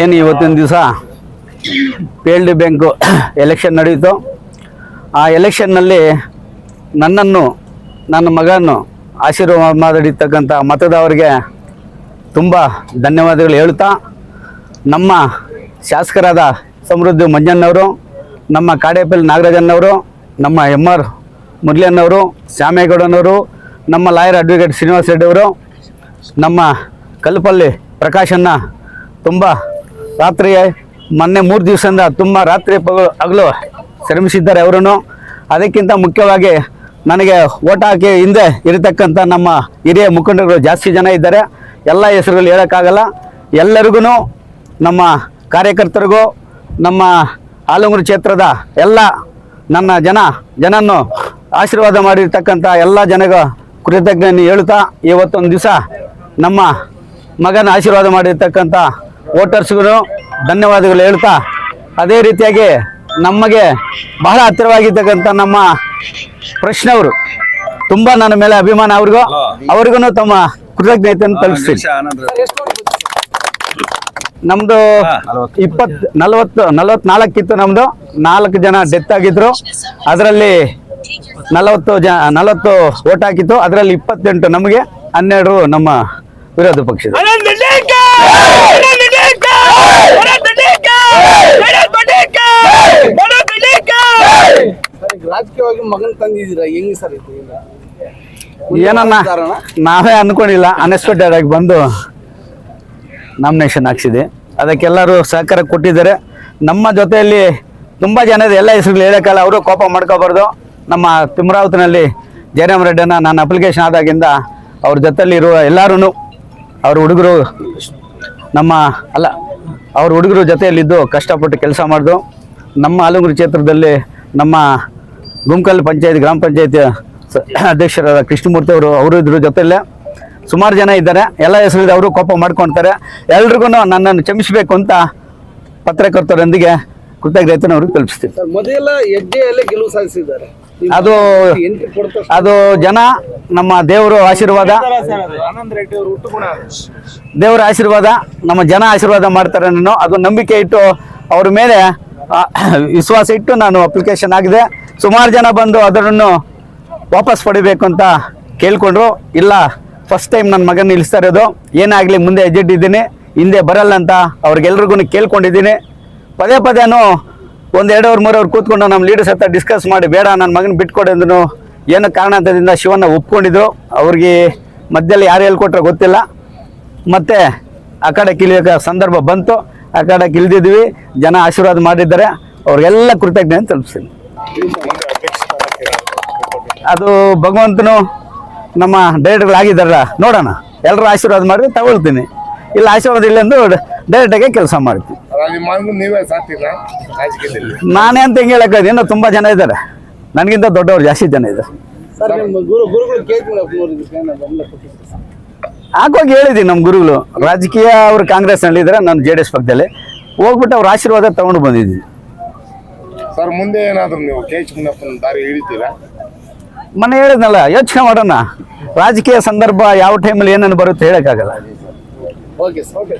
ಏನು ಇವತ್ತಿನ ದಿವಸ? ಪೇಲ್ಡ್ ಬ್ಯಾಂಕು ಎಲೆಕ್ಷನ್ ನಡೆಯಿತು ಆ ಎಲೆಕ್ಷನ್ನಲ್ಲಿ ನನ್ನನ್ನು, ನನ್ನ ಮಗನ್ನು ಆಶೀರ್ವಾದ ಮಾಡಿರ್ತಕ್ಕಂಥ ಮತದವರಿಗೆ ತುಂಬ ಧನ್ಯವಾದಗಳು ಹೇಳ್ತಾ, ನಮ್ಮ ಶಾಸಕರಾದ ಸಮೃದ್ಧಿ ಮಂಜಣ್ಣವರು, ನಮ್ಮ ಕಾಡೇಪಲ್ಲಿ ನಾಗರಾಜನ್ನವರು, ನಮ್ಮ ಎಂ ಆರ್ ಮುರಳಿಯನ್ನವರು, ಶ್ಯಾಮೇಗೌಡನವರು, ನಮ್ಮ ಲಾಯರ್ ಅಡ್ವೊಕೇಟ್ ಶ್ರೀನಿವಾಸ ರೆಡ್ಡಿಯವರು ನಮ್ಮ ಕಲ್ಪಲ್ಲಿ ಪ್ರಕಾಶನ್ನ ತುಂಬ ರಾತ್ರಿ ಮೊನ್ನೆ ಮೂರು ದಿವಸದಿಂದ ತುಂಬ ರಾತ್ರಿ ಹಗಲು ಶ್ರಮಿಸಿದ್ದಾರೆ ಅವರನ್ನು. ಅದಕ್ಕಿಂತ ಮುಖ್ಯವಾಗಿ ನನಗೆ ಓಟ್ ಹಾಕಿ ಹಿಂದೆ ಇರತಕ್ಕಂಥ ನಮ್ಮ ಹಿರಿಯ ಮುಖಂಡರುಗಳು ಜಾಸ್ತಿ ಜನ ಇದ್ದಾರೆ. ಎಲ್ಲ ಹೆಸರುಗಳು ಹೇಳೋಕ್ಕಾಗಲ್ಲ. ಎಲ್ಲರಿಗೂ ನಮ್ಮ ಕಾರ್ಯಕರ್ತರಿಗೂ, ನಮ್ಮ ಆಲಂಗೂರು ಕ್ಷೇತ್ರದ ಎಲ್ಲ ನನ್ನ ಜನ, ಜನನ್ನು ಆಶೀರ್ವಾದ ಮಾಡಿರ್ತಕ್ಕಂಥ ಎಲ್ಲ ಜನಗ ಕೃತಜ್ಞನ ಹೇಳುತ್ತಾ ಇವತ್ತೊಂದು ದಿವಸ ನಮ್ಮ ಮಗನ ಆಶೀರ್ವಾದ ಮಾಡಿರ್ತಕ್ಕಂಥ ವೋಟರ್ಸ್ಗೂ ಧನ್ಯವಾದಗಳು ಹೇಳ್ತಾ, ಅದೇ ರೀತಿಯಾಗಿ ನಮಗೆ ಬಹಳ ಹತ್ತಿರವಾಗಿರ್ತಕ್ಕಂಥ ನಮ್ಮ ಪ್ರಶ್ನವರು ತುಂಬ ನನ್ನ ಮೇಲೆ ಅಭಿಮಾನ ಅವ್ರಿಗೂ ಅವ್ರಿಗೂ ತಮ್ಮ ಕೃತಜ್ಞತೆಯನ್ನು ತಲುಪಿಸ್ತೀನಿ. ನಮ್ದು ಇಪ್ಪತ್, ನಲವತ್ತು ನಾಲ್ಕಿತ್ತು ನಮ್ದು, ನಾಲ್ಕು ಜನ ಡೆತ್ ಆಗಿದ್ರು, ಅದರಲ್ಲಿ ನಲವತ್ತು ಜ, ನಲವತ್ತು ಓಟ್ ಹಾಕಿತ್ತು, ಅದರಲ್ಲಿ ಇಪ್ಪತ್ತೆಂಟು ನಮಗೆ, ಹನ್ನೆರಡು ನಮ್ಮ ವಿರೋಧ ಈಗ ರಾಜಕೀಯವಾಗಿ ಮಗನ್ ತಂದಿದ್ದೀರಾ ಹೆಂಗ್ ಸರ್ ಇದು ಈಗ? ಏನನ್ನ ನಾವೇ ಅನ್ಕೊಂಡಿಲ್ಲ ಅನ್ಎಕ್ಸ್ಪೆಕ್ಟೆಡ್ ಆಗಿ ಬಂದು ನಾಮಿನೇಷನ್ ಹಾಕ್ಸಿದೆ ಅದಕ್ಕೆಲ್ಲರೂ ಸಹಕಾರ ಕೊಟ್ಟಿದ್ದಾರೆ ನಮ್ಮ ಜೊತೆಯಲ್ಲಿ ತುಂಬ ಜನ ಇದೆ ಎಲ್ಲ ಹೆಸರುಗಳು ಹೇಳೋಕ್ಕಲ್ಲ ಅವರು ಕೋಪ ಮಾಡ್ಕೋಬಾರ್ದು ನಮ್ಮ ತಿಮ್ರಾವತಿನಲ್ಲಿ ಜಯರಾಮ್ ರೆಡ್ಡಿನ ನಾನು ಅಪ್ಲಿಕೇಶನ್ ಆದಾಗಿಂದ ಅವ್ರ ಜೊತೆಲಿ ಇರುವ ಎಲ್ಲರೂ ಅವ್ರ ಹುಡುಗರು ನಮ್ಮ ಅಲ್ಲ ಅವ್ರ ಹುಡುಗರು ಜೊತೆಯಲ್ಲಿದ್ದು ಕಷ್ಟಪಟ್ಟು ಕೆಲಸ ಮಾಡಿದು ನಮ್ಮ ಆಲೂರು ಕ್ಷೇತ್ರದಲ್ಲಿ ನಮ್ಮ ಗುಮ್ಕಲ್ ಪಂಚಾಯತ್ ಗ್ರಾಮ ಪಂಚಾಯತ್ ಅಧ್ಯಕ್ಷರಾದ ಕೃಷ್ಣಮೂರ್ತಿ ಅವರು ಅವರು ಇದ್ರ ಜೊತೆಯಲ್ಲೇ ಸುಮಾರು ಜನ ಇದ್ದಾರೆ. ಎಲ್ಲ ಹೆಸರಿದೆ ಅವರು ಕೋಪ ಮಾಡ್ಕೊಳ್ತಾರೆ ಎಲ್ರಿಗೂ ನನ್ನನ್ನು ಕ್ಷಮಿಸಬೇಕು ಅಂತ ಪತ್ರಕರ್ತರೊಂದಿಗೆ ಕೃತಜ್ಞತೆಯನ್ನು ಅವ್ರಿಗೆ ತಲುಪಿಸ್ತೀವಿ ಸರ್ ಮೊದಲ ಹೆಜ್ಜೆಯಲ್ಲೇ ಗೆಲುವು ಸಾಧಿಸಿದ್ದಾರೆ. ಅದು ಅದು ಜನ ನಮ್ಮ ದೇವರು ಆಶೀರ್ವಾದ. ದೇವರ ಆಶೀರ್ವಾದ ನಮ್ಮ ಜನ ಆಶೀರ್ವಾದ ಮಾಡ್ತಾರೆ ನಾನು ಅದು ನಂಬಿಕೆ ಇಟ್ಟು ಅವ್ರ ಮೇಲೆ ವಿಶ್ವಾಸ ಇಟ್ಟು ನಾನು ಅಪ್ಲಿಕೇಶನ್ ಆಗಿದೆ. ಸುಮಾರು ಜನ ಬಂದು ಅದನ್ನು ವಾಪಸ್ ಪಡಿಬೇಕು ಅಂತ ಕೇಳ್ಕೊಂಡ್ರು. ಇಲ್ಲ ಫಸ್ಟ್ ಟೈಮ್ ನನ್ನ ಮಗನ ನಿಲ್ಲಿಸ್ತಾ ಇರೋದು. ಏನಾಗಲಿ ಮುಂದೆ ಹೆಜ್ಜೆಟ್ಟಿದ್ದೀನಿ ಹಿಂದೆ ಬರಲ್ಲ ಅಂತ ಅವ್ರಿಗೆಲ್ರಿಗೂ ಕೇಳ್ಕೊಂಡಿದ್ದೀನಿ. ಪದೇ ಪದೇನು ಒಂದು ಎರಡು ಅವ್ರ ಮೂರು ಅವ್ರು ಕೂತ್ಕೊಂಡು ನಮ್ಮ ಲೀಡರ್ಸ್ ಹತ್ರ ಡಿಸ್ಕಸ್ ಮಾಡಿ ಬೇಡ ನನ್ನ ಮಗನ ಬಿಟ್ಕೊಡಿ ಅಂದ್ರು ಏನೋ ಕಾರಣಾಂತದಿಂದ ಶಿವನ ಒಪ್ಕೊಂಡಿದ್ರು? ಅವ್ರಿಗೆ ಮಧ್ಯದಲ್ಲಿ ಯಾರು ಹೇಳ್ಕೊಟ್ರೆ ಗೊತ್ತಿಲ್ಲ. ಮತ್ತೆ ಆ ಕಡೆ ಕಿಲಿಯೋ ಸಂದರ್ಭ ಬಂತು. ಆ ಕಡೆ ಕಿಳಿದಿದ್ವಿ. ಜನ ಆಶೀರ್ವಾದ ಮಾಡಿದ್ದಾರೆ. ಅವ್ರಿಗೆಲ್ಲ ಕೃತಜ್ಞತೆ ತಲುಪಿಸ್ತೀನಿ. ಅದು ಭಗವಂತನು ನಮ್ಮ ಡೈರೆಕ್ಟರ್ ಆಗಿದ್ದಾರಲ್ಲ ನೋಡೋಣ. ಎಲ್ಲರೂ ಆಶೀರ್ವಾದ ಮಾಡಿ ತಗೊಳ್ತೀನಿ. ಇಲ್ಲ ಆಶೀರ್ವಾದ ಇಲ್ಲ ಎಂದು ಡೈರೆಕ್ಟಾಗೆ ಕೆಲಸ ಮಾಡ್ತೀನಿ. ನಾನೇ ಅಂತ ಹೆಂಗೆ ಹೇಳಕ್ಕೆ ಇನ್ನೂ ತುಂಬ ಜನ ಇದ್ದಾರೆ. ನನಗಿಂತ ದೊಡ್ಡವ್ರು ಜಾಸ್ತಿ ಜನ ಇದೆ. ಹಾಕೋಗಿ ಹೇಳಿದ್ದೀನಿ ನಮ್ಮ ಗುರುಗಳು. ರಾಜಕೀಯ ಅವರು ಕಾಂಗ್ರೆಸ್ನಲ್ಲಿ ಇದ್ದಾರೆ ನಾನು ಜೆ ಡಿ ಎಸ್ ಪಕ್ಷದಲ್ಲಿ ಹೋಗ್ಬಿಟ್ಟು ಅವ್ರ ಆಶೀರ್ವಾದ ತಗೊಂಡು ಬಂದಿದ್ದೀನಿ. ಸರ್ ಮುಂದೆ ಏನಾದರೂ ನೀವು ಕೆ ಎಚ್ ದಾರಿ ಹಿಡಿತೀರಾ? ಮನೆ ಹೇಳಿದ್ನಲ್ಲ ಯೋಚನೆ ಮಾಡೋಣ. ರಾಜಕೀಯ ಸಂದರ್ಭ ಯಾವ ಟೈಮಲ್ಲಿ ಏನೇನು ಬರುತ್ತೆ ಹೇಳೋಕ್ಕಾಗಲ್ಲ. Okay sir okay